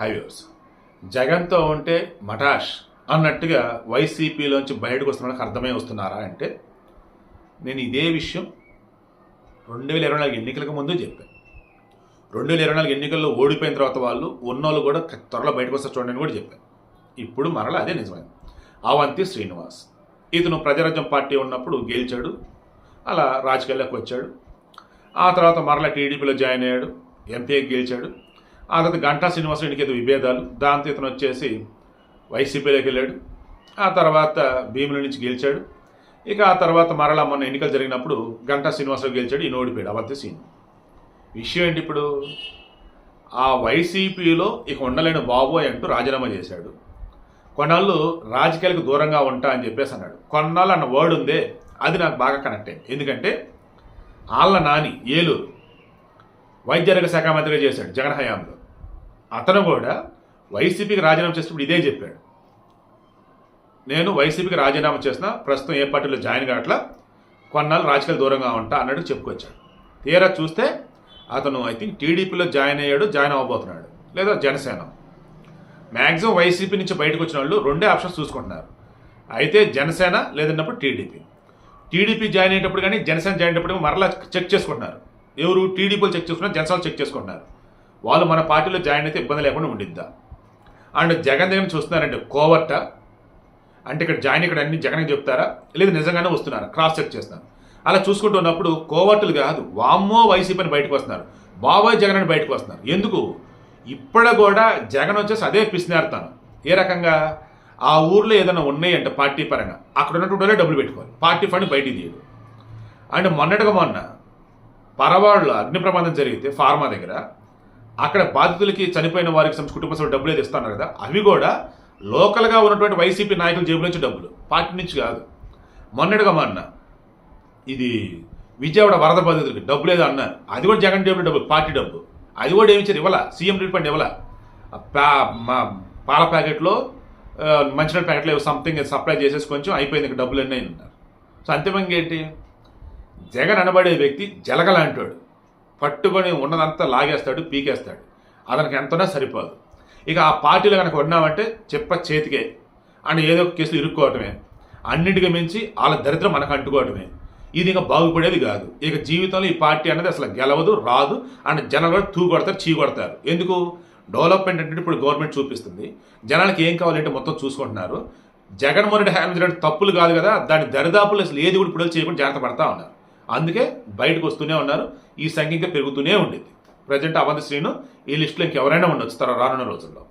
Highways. జగన్తో ఉంటే మటాష్ అన్నట్టుగా వైసీపీలోంచి బయటకు వస్తున్న అర్థమై వస్తున్నారా అంటే నేను ఇదే విషయం రెండు వేల ఇరవై నాలుగు ఎన్నికలకు ముందు చెప్పాను. రెండు వేల ఇరవై నాలుగు ఎన్నికల్లో ఓడిపోయిన తర్వాత వాళ్ళు ఉన్నోళ్ళు కూడా త్వరలో బయటకు వస్తారు చూడండి కూడా చెప్పాను. ఇప్పుడు మరలా అదే నిజమైంది. అవంతి శ్రీనివాస్. ఇతను ప్రజారాజ్యం పార్టీ ఉన్నప్పుడు గెలిచాడు. అలా రాజకీయాల్లోకి వచ్చాడు. ఆ తర్వాత మరలా టీడీపీలో జాయిన్ అయ్యాడు. ఎంపీ గెలిచాడు. ఆ తర్వాత గంటా శ్రీనివాసరెడ్డికి అయితే విభేదాలు. దాంతో ఇతను వచ్చేసి వైసీపీలోకి వెళ్ళాడు. ఆ తర్వాత భీముల నుంచి గెలిచాడు. ఇక ఆ తర్వాత మరలా మొన్న ఎన్నికలు జరిగినప్పుడు గంటా శ్రీనివాసరావు గెలిచాడు ఈయన ఓడిపోయాడు అవంతి సీన్. విషయం ఏంటి ఇప్పుడు? ఆ వైసీపీలో ఇక ఉండలేని బాబోయ్ అంటూ రాజీనామా చేశాడు. కొన్నాళ్ళు రాజకీయాలకు దూరంగా ఉంటా అని చెప్పేసి అన్నాడు. కొన్నాళ్ళు అన్న వర్డ్ ఉందే అది నాకు బాగా కనెక్ట్ అయింది. ఎందుకంటే ఆళ్ళ నాని ఏలూరు వైద్యారోగ్య శాఖ మంత్రిగా చేశాడు జగన్ హయాంలో అతను కూడా వైసీపీకి రాజీనామా చేసినప్పుడు ఇదే చెప్పాడు. నేను వైసీపీకి రాజీనామా చేసిన ప్రస్తుతం ఏ పార్టీలో జాయిన్ కావట్లా కొన్నాళ్ళు రాజకీయాలు దూరంగా ఉంటా అన్నట్టు చెప్పుకొచ్చాడు. తీరా చూస్తే అతను ఐ థింక్ టీడీపీలో జాయిన్ అయ్యాడు జాయిన్ అవ్వబోతున్నాడు. లేదా జనసేన. మ్యాక్సిమం వైసీపీ నుంచి బయటకు వచ్చిన వాళ్ళు రెండే ఆప్షన్స్ చూసుకుంటున్నారు. అయితే జనసేన లేదన్నప్పుడు టీడీపీ. టీడీపీ జాయిన్ అయ్యేటప్పుడు కానీ జనసేన జాయిన్ అయ్యేటప్పుడు మరలా చెక్ చేసుకుంటున్నారు. ఎవరు టీడీపీలు చెక్ చేసుకున్నారు జనసేన చెక్ చేసుకుంటున్నారు. వాళ్ళు మన పార్టీలో జాయిన్ అయితే ఇబ్బంది లేకుండా ఉండిద్దా? అండ్ జగన్ దగ్గర చూస్తున్నారంటే కోవర్ట అంటే ఇక్కడ జాయిన్ ఇక్కడ అన్ని జగన్కి చెప్తారా? లేదు నిజంగానే వస్తున్నారా? క్రాస్ చెక్ చేస్తున్నారు. అలా చూసుకుంటున్నప్పుడు కోవర్టులు కాదు వామ్మో వైసీపీ అని బయటకు వస్తున్నారు. బాబాయ్ జగన్ అని బయటకు వస్తున్నారు. ఎందుకు? ఇప్పుడు కూడా జగన్ వచ్చేసి అదే పిసినారుతాను. ఏ రకంగా? ఆ ఊర్లో ఏదైనా ఉన్నాయంటే పార్టీ పరంగా. అక్కడ ఉన్నటువంటి డబ్బులు పెట్టుకోవాలి. పార్టీ ఫండ్ బయటికి తీయడు అండ్ మొన్నటిగా మొన్న పరవాడలో అగ్ని ప్రమాదం జరిగితే ఫార్మా దగ్గర అక్కడ బాధితులకి చనిపోయిన వారికి కుటుంబ సభ్యులు డబ్బులు ఏది ఇస్తున్నారు కదా అవి కూడా లోకల్గా ఉన్నటువంటి వైసీపీ నాయకుల జేబుల నుంచి డబ్బులు. పార్టీ నుంచి కాదు. మొన్నటిగా మొన్న ఇది విజయవాడ వరద బాధితులకి డబ్బు లేదు అన్నారు. అది కూడా జగన్ జేబులో డబ్బులు పార్టీ డబ్బు. అది కూడా ఏమి ఇచ్చారు? ఇవ్వాల? సీఎం రిలీఫ్ ఫండ్ ఇవ్వాల మా పాల ప్యాకెట్లో మంచినీళ్ళ ప్యాకెట్లో సంథింగ్ సప్లై చేసేసి కొంచెం అయిపోయింది ఇంకా డబ్బులు ఎన్ని అన్నారు. సో అంతిమంగా ఏంటి? జగన్ అనబడే వ్యక్తి జలగలాంటాడు. పట్టుకొని ఉన్నదంతా లాగేస్తాడు పీకేస్తాడు. అతనికి ఎంతనా సరిపోదు. ఇక ఆ పార్టీలో కనుక ఉన్నామంటే చెప్ప చేతికే. అని ఏదో ఒక కేసులు ఇరుక్కోవటమే. అన్నిటికీ మించి వాళ్ళ దరిద్రం మనకు అంటుకోవటమే. ఇది ఇంకా బాగుపడేది కాదు. ఇక జీవితంలో ఈ పార్టీ అనేది అసలు గెలవదు రాదు అండ్ జనాలు కూడా తూ కొడతారు చీ కొడతారు ఎందుకు? డెవలప్మెంట్ అంటే ఇప్పుడు గవర్నమెంట్ చూపిస్తుంది. జనాలకి ఏం కావాలంటే మొత్తం చూసుకుంటున్నారు. జగన్మోహన్ రెడ్డి హ్యాండ్ తప్పులు కాదు కదా దాని దరిదాపులు అసలు ఏది కూడా ఇప్పుడు చేయకుండా జాగ్రత్త పడతా ఉన్నారు. అందుకే బయటకు వస్తూనే ఉన్నారు. ఈ సంఖ్య ఇంకా పెరుగుతూనే ఉండేది. ప్రజెంట్ అవంతి శ్రీను ఈ లిస్టులో ఇంకెవరైనా ఉండొచ్చు. తర్వాత రానున్న రోజుల్లో.